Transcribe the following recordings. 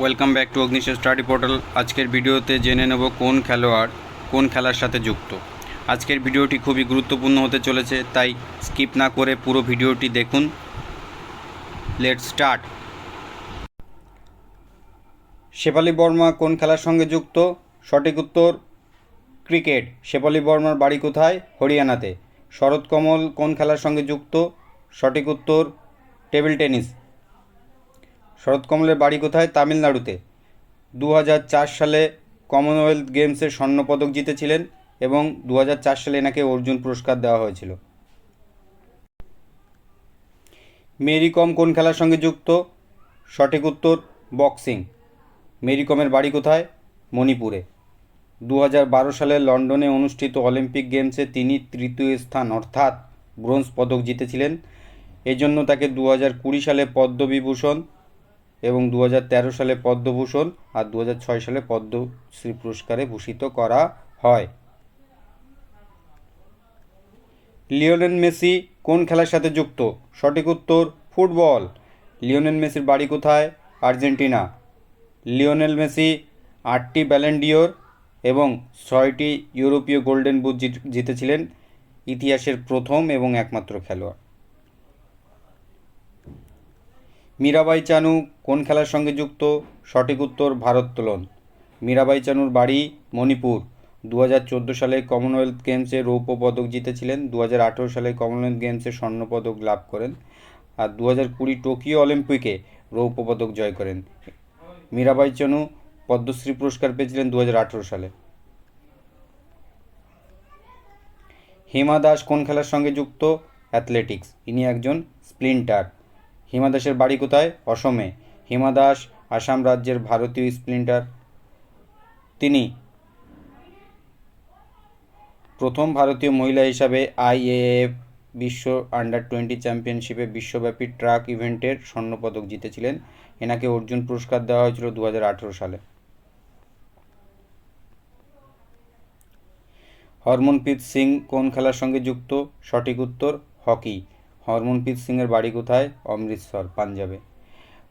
Welcome back to Agnish study portal আজকের ভিডিওতে জেনে নেব কোন খেলোয়াড় কোন খেলার সাথে যুক্ত। আজকের ভিডিওটি খুবই গুরুত্বপূর্ণ হতে চলেছে, তাই স্কিপ না করে পুরো ভিডিওটি দেখুন। লেট স্টার্ট শেফালি বর্মা কোন খেলার সঙ্গে যুক্ত? সঠিক উত্তর, ক্রিকেট। শেফালি বর্মার বাড়ি কোথায়? হরিয়ানাতে। শরৎ কমল কোন খেলার সঙ্গে যুক্ত? সঠিক উত্তর, টেবিল টেনিস। শরৎ কমলের বাড়ি কোথায়? তামিলনাড়ুতে। দু হাজার চার সালে কমনওয়েলথ গেমসের স্বর্ণপদক জিতেছিলেন এবং দু হাজার চার সালে এনাকে অর্জুন পুরস্কার দেওয়া হয়েছিল। মেরি কম কোন খেলার সঙ্গে যুক্ত? সঠিক উত্তর, বক্সিং। মেরি কমের বাড়ি কোথায়? মণিপুরে। দু হাজার বারো সালে লন্ডনে অনুষ্ঠিত অলিম্পিক গেমসে তিনি তৃতীয় স্থান, অর্থাৎ ব্রোঞ্জ পদক জিতেছিলেন। এজন্য তাকে দু সালে পদ্মবিভূষণ এবং দু হাজার তেরো সালে পদ্মভূষণ আর দু হাজার ছয় সালে পদ্মশ্রী পুরস্কারে ভূষিত করা হয়। লিওনেল মেসি কোন খেলার সাথে যুক্ত? সঠিক উত্তর, ফুটবল। লিওনেল মেসির বাড়ি কোথায়? আর্জেন্টিনা। লিওনেল মেসি আটটি ব্যালেন্ডিওর এবং ছয়টি ইউরোপীয় গোল্ডেন জিত- জিতেছিলেন। ইতিহাসের প্রথম এবং একমাত্র খেলোয়াড়। মীরাবাই চানু কোন খেলার সঙ্গে যুক্ত? সঠিক উত্তর ভারোত্তোলন মীরাবাই চানুর বাড়ি মণিপুর। দু হাজার চোদ্দ সালে কমনওয়েলথ গেমসে রৌপ্য পদক জিতেছিলেন। দু হাজার আঠেরো সালে কমনওয়েলথ গেমসে স্বর্ণপদক লাভ করেন। আর দু কুড়ি টোকিও অলিম্পিকে রৌপ্য পদক জয় করেন। মীরাবাই চানু পদ্মশ্রী পুরস্কার পেয়েছিলেন দু হাজার আঠেরো সালে। হিমা দাস কোন খেলার সঙ্গে যুক্ত? অ্যাথলেটিক্স। ইনি একজন স্প্লিন্টার। হিমা দাসের বাড়ি কোথায়? অসমে। হিমা দাস আসাম রাজ্যের ভারতীয় স্প্লিন্টার। তিনি প্রথম ভারতীয় মহিলা হিসাবে আইএএফ বিশ্ব আন্ডার টোয়েন্টি চ্যাম্পিয়নশিপে বিশ্বব্যাপী ট্রাক ইভেন্টের স্বর্ণপদক জিতেছিলেন। এনাকে অর্জুন পুরস্কার দেওয়া হয়েছিল দু হাজার আঠেরো সালে। হরমনপ্রীত সিং কোন খেলার সঙ্গে যুক্ত? সঠিক উত্তর, হকি। হরমনপ্রীত সিংয়ের বাড়ি কোথায়? অমৃতসর, পাঞ্জাবে।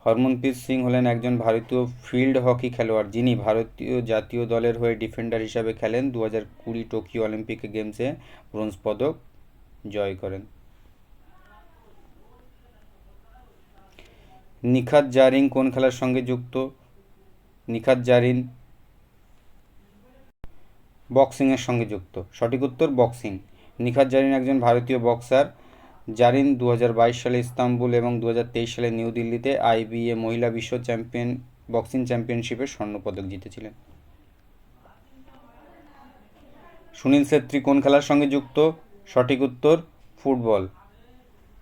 হরমনপ্রীত সিং হলেন একজন ভারতীয় ফিল্ড হকি খেলোয়াড়। যিনি ভারতীয় জাতীয় দলের হয়ে ডিফেন্ডার হিসাবে খেলেন দু হাজার কুড়ি টোকিও অলিম্পিক গেমসে ব্রোঞ্জ পদক জয় করেন। নিখাত জারিন কোন খেলার সঙ্গে যুক্ত? নিখাত জারিন বক্সিংয়ের সঙ্গে যুক্ত। সঠিক উত্তর বক্সিং। নিখাত জারিন একজন ভারতীয় বক্সার। জারিন দু হাজার বাইশ সালে ইস্তাম্বুল এবং দু হাজার তেইশ সালে নিউ দিল্লিতে আইবিএ মহিলা বিশ্ব চ্যাম্পিয়ন, বক্সিং চ্যাম্পিয়নশিপে স্বর্ণপদক জিতেছিলেন। সুনীল ছেত্রী কোন খেলার সঙ্গে যুক্ত? সঠিক উত্তর, ফুটবল।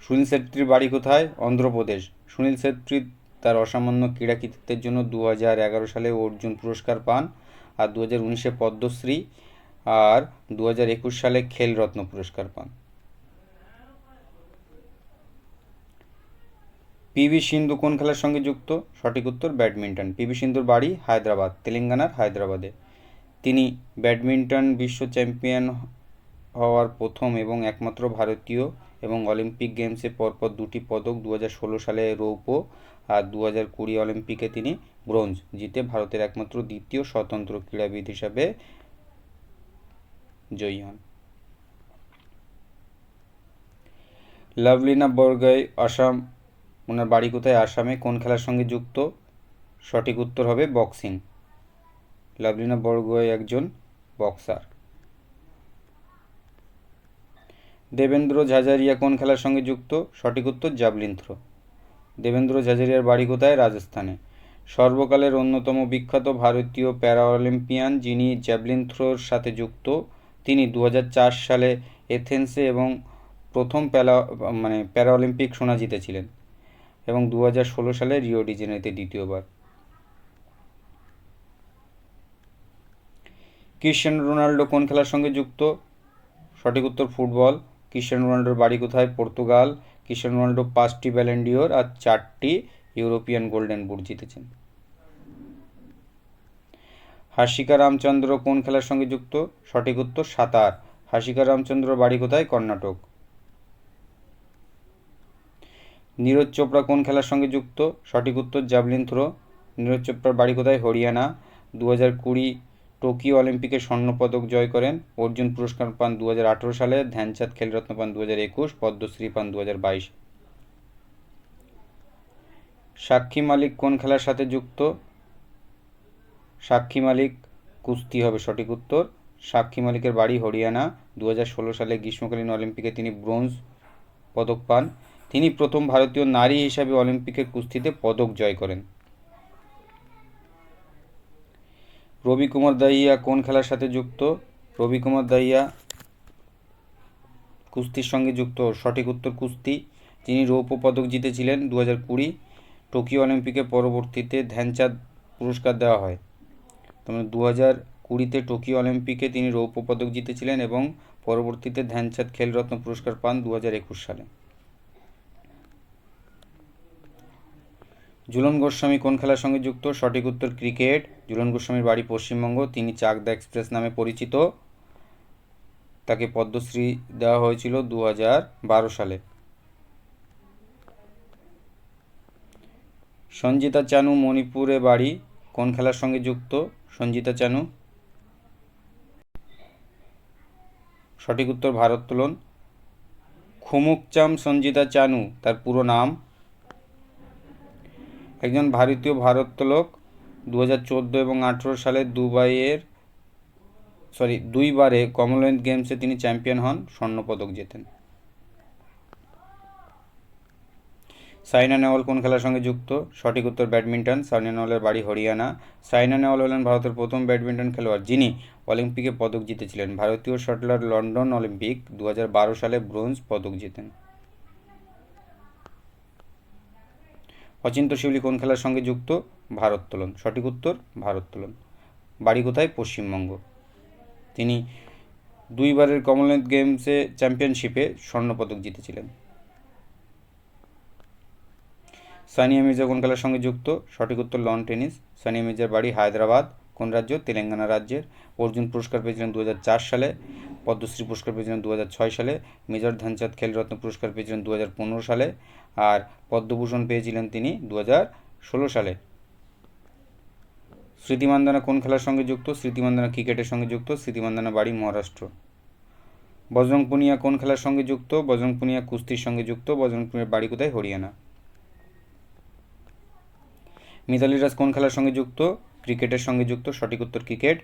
সুনীল ছেত্রীর বাড়ি কোথায়? অন্ধ্রপ্রদেশ। সুনীল ছেত্রী তার অসামান্য ক্রীড়া কৃতিত্বের জন্য দু এগারো সালে অর্জুন পুরস্কার পান আর দু হাজার উনিশে পদ্মশ্রী আর দু হাজার একুশ সালে খেলরত্ন পুরস্কার পান। পিভি সিন্ধু কোন খেলার সঙ্গে যুক্ত? সঠিক উত্তর, ব্যাডমিন্টন। পিভি সিন্ধুর বাড়ি হায়দ্রাবাদ, তেলেঙ্গানার হায়দ্রাবাদে। তিনি ব্যাডমিন্টন বিশ্ব চ্যাম্পিয়ন হওয়ার প্রথম এবং একমাত্র ভারতীয় এবং অলিম্পিক গেমসে পরপর দুটি পদক দু ষোলো সালে রৌপ্য আর দু হাজার কুড়ি অলিম্পিকে তিনি ব্রোঞ্জ জিতে ভারতের একমাত্র দ্বিতীয় স্বতন্ত্র ক্রীড়াবিদ হিসাবে জয়ী হন। লাভলিনা বরগাই, আসাম ওনার বাড়ি কোথায়? আসামে। কোন খেলার সঙ্গে যুক্ত? সঠিক উত্তর হবে বক্সিং। লাভলিনা বরগোয় একজন বক্সার। দেবেন্দ্র ঝাঝারিয়া কোন খেলার সঙ্গে যুক্ত? সঠিক উত্তর জাভলিন থ্রো দেবেন্দ্র ঝাঝারিয়ার বাড়ি কোথায়? রাজস্থানে। সর্বকালের অন্যতম বিখ্যাত ভারতীয় প্যারা অলিম্পিয়ান যিনি জ্যাভলিন থ্রোর সাথে যুক্ত, তিনি দু হাজার চার সালে এথেন্সে এবং প্রথম প্যালা মানে প্যারা অলিম্পিক সোনা জিতেছিলেন। এবং দু হাজার ষোলো সালে রিও ডি জেনেতে দ্বিতীয়বার। ক্রিশ্চিয়ানো রোনাল্ডো কোন খেলার সঙ্গে যুক্ত? সঠিক উত্তর ফুটবল। ক্রিশ্চিয়ানো রোনাল্ডোর বাড়ি কোথায়? পর্তুগাল। ক্রিশ্চিয়ানো রোনাল্ডো পাঁচটি ব্যালেন্ডিওর আর চারটি ইউরোপিয়ান গোল্ডেন বুট জিতেছেন। হাসিকা রামচন্দ্র কোন খেলার সঙ্গে যুক্ত? সঠিক উত্তর সাঁতার। হাসিকা রামচন্দ্র বাড়ি কোথায়? কর্ণাটক। নীরজ চোপড়া কোন খেলার সঙ্গে যুক্ত? সঠিক উত্তর, জাভলিন থ্রো। নীরজ চোপড়ার বাড়ি কোথায়? হরিয়ানা। দু হাজার কুড়ি টোকিও অলিম্পিকে স্বর্ণপদক জয় করেন। অর্জুন পুরস্কার পান দু হাজার আঠেরো সালে। ধ্যানচাঁদ খেলরত্ন পান দু হাজার একুশ। পদ্মশ্রী পান দু হাজার বাইশ। সাক্ষী মালিক কোন খেলার সাথে যুক্ত? সাক্ষী মালিক কুস্তি হবে, সঠিক উত্তর। সাক্ষী মালিকের বাড়ি হরিয়ানা। দু হাজার ষোলো সালে গ্রীষ্মকালীন অলিম্পিকে তিনি ব্রোঞ্জ পদক পান। তিনি প্রথম ভারতীয় নারী হিসাবে অলিম্পিকের কুস্তিতে পদক জয় করেন। রবি কুমার দাহিয়া কোন খেলার সাথে যুক্ত? রবি কুমার দাহিয়া কুস্তির সঙ্গে যুক্ত। সঠিক উত্তর কুস্তি। তিনি রৌপ্য পদক জিতেছিলেন দু হাজার কুড়ি টোকিও অলিম্পিকে পরবর্তীতে ধ্যানচাঁদ পুরস্কার দেওয়া হয়। তবে দু হাজার কুড়িতে টোকিও অলিম্পিকে তিনি রৌপ্য পদক জিতেছিলেন এবং পরবর্তীতে ধ্যানচাঁদ খেলরত্ন পুরস্কার পান দু হাজার একুশ সালে। ঝুলন গোস্বামী কোন খেলার সঙ্গে যুক্ত? সঠিক উত্তর ক্রিকেট। ঝুলন গোস্বামীর বাড়ি পশ্চিমবঙ্গ। তিনি চাকদা এক্সপ্রেস নামে পরিচিত। তাকে পদ্মশ্রী দেওয়া হয়েছিল দু হাজার বারো সালে। সঞ্জিতা চানু মণিপুরে বাড়ি। কোন খেলার সঙ্গে যুক্ত? সঞ্জিতা চানু। সঠিক উত্তর ভারোত্তোলন। খুমুকচাম সঞ্জিতা চানু, তার পুরো নাম। একজন ভারতীয় ভারোত্তোলক দু হাজার চোদ্দ এবং আঠেরো সালে দুবাইয়ের সরি দুইবারে কমনওয়েলথ গেমসে তিনি চ্যাম্পিয়ন হন, স্বর্ণপদক জেতেন। সাইনা নেওয়াল কোন খেলার সঙ্গে যুক্ত? সঠিক উত্তর ব্যাডমিন্টন, সাইনা নেওয়ালের বাড়ি হরিয়ানা। সাইনা নেওয়াল হলেন ভারতের প্রথম ব্যাডমিন্টন খেলোয়াড়, যিনি অলিম্পিকে পদক জিতেছিলেন। ভারতীয় শটলার লন্ডন অলিম্পিক দু হাজার বারো সালে ব্রোঞ্জ পদক জেতেন। অচিন্ত শিউলি কোন খেলার সঙ্গে যুক্ত? ভারোত্তোলন সঠিক উত্তর ভারোত্তোলন বাড়ি কোথায়? পশ্চিমবঙ্গ। তিনি দুইবারের কমনওয়েলথ গেমসে চ্যাম্পিয়নশিপে স্বর্ণপদক জিতেছিলেন। সানিয়া মির্জা কোন খেলার সঙ্গে যুক্ত? সঠিক উত্তর, লন টেনিস। সানিয়া মির্জার বাড়ি হায়দ্রাবাদ। কোন রাজ্য? তেলেঙ্গানা রাজ্যের। অর্জুন পুরস্কার পেয়েছিলেন দু হাজার চার সালে। পদ্মশ্রী পুরস্কার পেয়েছিলেন দু হাজার ছয় সালে। মেজর ধ্যানচাঁদ খেলরত্ন পুরস্কার পেয়েছিলেন দু হাজার পনেরো সালে। আর পদ্মভূষণ পেয়েছিলেন তিনি দু সালে। স্মৃতি মান্দানা কোন খেলার সঙ্গে যুক্ত? স্মৃতি মান্দানা ক্রিকেটের সঙ্গে যুক্ত। স্মৃতি মান্দানা বাড়ি মহারাষ্ট্র। বজরং পুনিয়া কোন খেলার সঙ্গে যুক্ত? বজরং পুনিয়া কুস্তির সঙ্গে যুক্ত। বজরং পুনিয়ার বাড়ি কোথায়? হরিয়ানা। মিতালি রাজ কোন খেলার সঙ্গে যুক্ত? ক্রিকেটের সঙ্গে যুক্ত। সঠিক উত্তর ক্রিকেট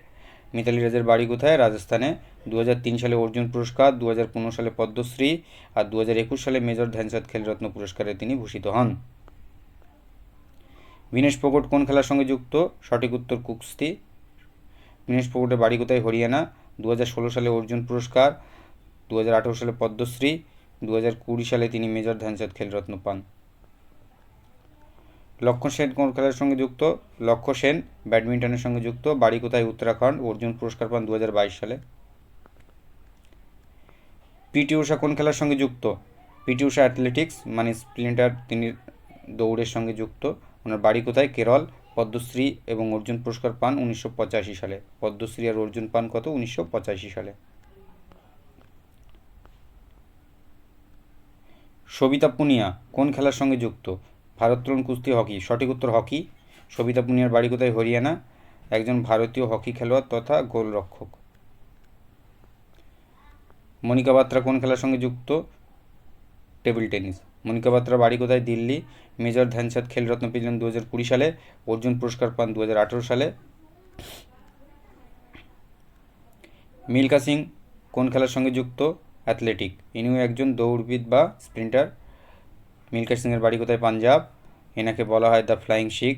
মিতালি রাজের বাড়ি কোথায়? রাজস্থানে। দু হাজার তিন সালে অর্জুন পুরস্কার দু হাজার পনেরো সালে পদ্মশ্রী আর দু হাজার একুশ সালে মেজর ধ্যানচাঁদ খেলরত্ন পুরস্কারে তিনি ভূষিত হন। বিনেশ ফোগট কোন খেলার সঙ্গে যুক্ত? সঠিক উত্তর কুস্তি। বিনেশ ফোগটের বাড়ি কোথায়? হরিয়ানা। দু হাজার ষোলো সালে অর্জুন পুরস্কার দু হাজার আঠেরো সালে পদ্মশ্রী দু হাজার কুড়ি সালে তিনি মেজর ধ্যানচাঁদ খেলরত্ন পান। লক্ষ্য সেন কোন খেলার সঙ্গে যুক্ত, লক্ষ্য সেন ব্যাডমিন্টনের সঙ্গে যুক্ত, বাড়ি কোথায় উত্তরাখণ্ড, অর্জুন পুরস্কার পান দু হাজার বাইশ সালে। পিটি উষা কোন খেলার সঙ্গে যুক্ত, পিটি উষা অ্যাথলেটিক্স মানে স্প্লিন্টার, তিনি দৌড়ের সঙ্গে যুক্ত, ওনার বাড়ি কোথায়? কেরল, পদ্মশ্রী এবং অর্জুন পুরস্কার পান উনিশশো পঁচাশি সালে। পদ্মশ্রী আর অর্জুন পান কত? উনিশশো পঁচাশি সালে। সবিতা পুনিয়া কোন খেলার সঙ্গে যুক্ত ভারোত্তোলন কুস্তি হকি। সঠিক উত্তর হকি। সবিতা পুনিয়ার বাড়ি কোথায়? হরিয়ানা। একজন ভারতীয় হকি খেলোয়াড় তথা গোলরক্ষক। মনিকা বাত্রা কোন খেলার সঙ্গে যুক্ত? Table tennis. মনিকা বাত্রার বাড়ি কোথায়? দিল্লি। মেজর ধ্যানচাঁদ খেলরত্ন পেয়েছিলেন দু হাজার কুড়ি সালে। অর্জুন পুরস্কার পান দু হাজার আঠেরো সালে। মিল্কা সিং কোন খেলার সঙ্গে যুক্ত? অ্যাথলেটিক। ইনিও একজন দৌড়বিদ বা স্প্রিন্টার। মিল্কা সিংয়ের বাড়ি কোথায়? পাঞ্জাব। এনাকে বলা হয় দ্য ফ্লাইং শিখ।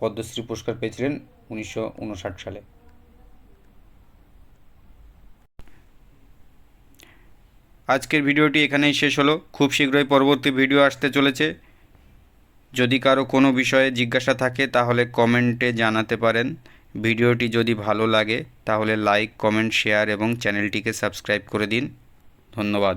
পদ্মশ্রী পুরস্কার পেয়েছিলেন উনিশশো উনষাট সালে। আজকের ভিডিওটি এখানেই শেষ হলো। খুব শীঘ্রই পরবর্তী ভিডিও আসতে চলেছে। যদি কারও কোনো বিষয়ে জিজ্ঞাসা থাকে, তাহলে কমেন্টে জানাতে পারেন। ভিডিওটি যদি ভালো লাগে, তাহলে লাইক, কমেন্ট, শেয়ার এবং চ্যানেলটিকে সাবস্ক্রাইব করে দিন। ধন্যবাদ।